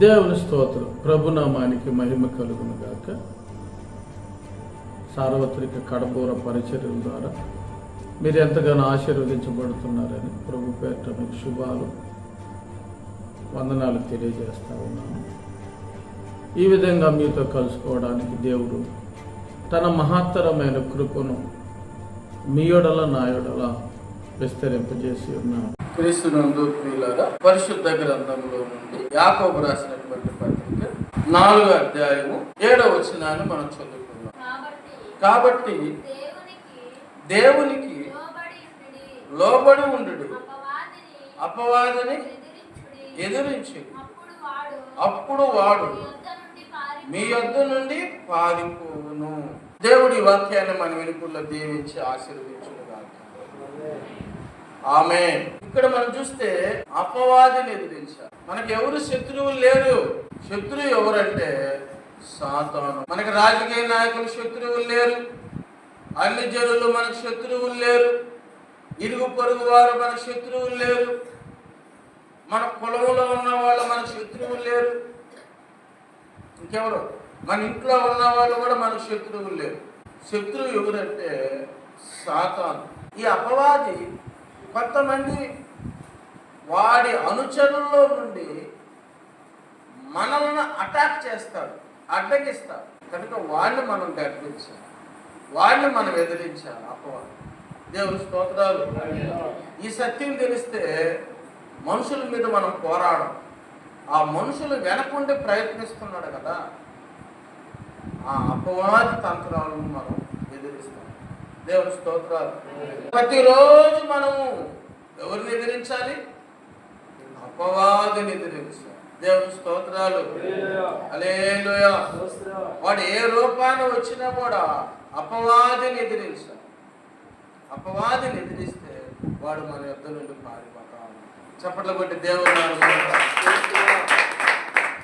దేవుని స్తోత్రం. ప్రభునామానికి మహిమ కలుగును గాక. సార్వత్రిక కడపూర పరిచర్యల ద్వారా మీరు ఎంతగానో ఆశీర్వదించబడుతున్నారని ప్రభు పేట మీకు శుభాలు వందనాలు తెలియజేస్తా ఉన్నాను. ఈ విధంగా మీతో కలుసుకోవడానికి దేవుడు తన మహత్తరమైన కృపను మీ నాయుడల విస్తరింపజేసి ఉన్నాను క్రీస్తునందు ప్రియులారా పరిశుద్ధ గ్రంథంలో నుండి యాకోబు రాసినటువంటి పత్రిక నాలుగో అధ్యాయము ఏడవ వచనాన్ని మనం చదువుకున్నాం కాబట్టి కాబట్టి దేవునికి దేవునికి లోబడి ఉండు అపవాదిని అపవాదిని ఎదిరించుడి. ఎదిరించి అప్పుడు వాడు అప్పుడు వాడు మీ యొద్ద నుండి పారి మీ యొద్ద నుండి పారిపోవును. దేవుడి వాక్యాన్ని మన వెనుకల్లో దీవించి ఆశీర్వదించును ఆమె ఇక్కడ మనం చూస్తే అపవాదిని ఎదిరించారు. మనకి ఎవరు శత్రువులు లేరు. శత్రువు ఎవరంటే సాతాను. మనకి రాజకీయ నాయకులు శత్రువులు లేరు. అన్ని జనులు మనకు శత్రువులు లేరు. ఇరుగు పొరుగు వారు మన శత్రువులు లేరు. మన కులంలో ఉన్న వాళ్ళు మన శత్రువులు లేరు. ఇంకెవరు? మన ఇంట్లో ఉన్న వాళ్ళు కూడా మనకు శత్రువులు లేరు. శత్రువు ఎవరంటే సాతాను. ఈ అపవాది కొంతమంది వాడి అనుచరుల్లో నుండి మనల్ని అటాక్ చేస్తాడు అడ్డగిస్తాడు కనుక వాడిని మనం గర్పించాలి వాడిని మనం ఎదిరించాలి. అపవాది. దేవుని స్తోత్రాలు. ఈ సత్యం తెలిస్తే మనుషుల మీద మనం పోరాడం ఆ మనుషులు వెనకుండి ప్రయత్నిస్తున్నాడు కదా. ఆ అపవాది తంత్రాలను మనం దేవుని స్తోత్రాలు. ప్రతిరోజు మనము ఎవరిని ఎదిరించాలి అపవాదిని ఎదిరించాలి దేవుని స్తోత్రాలు. అలేలోయ వాడు ఏ రూపాన్ని వచ్చినా కూడా అపవాదిని ఎదిరించాలి అపవాదిని ఎదిరిస్తే వాడు మన యొద్ద నుండి పారిపోతాడు. చప్పట్ల కొట్టి దేవుడు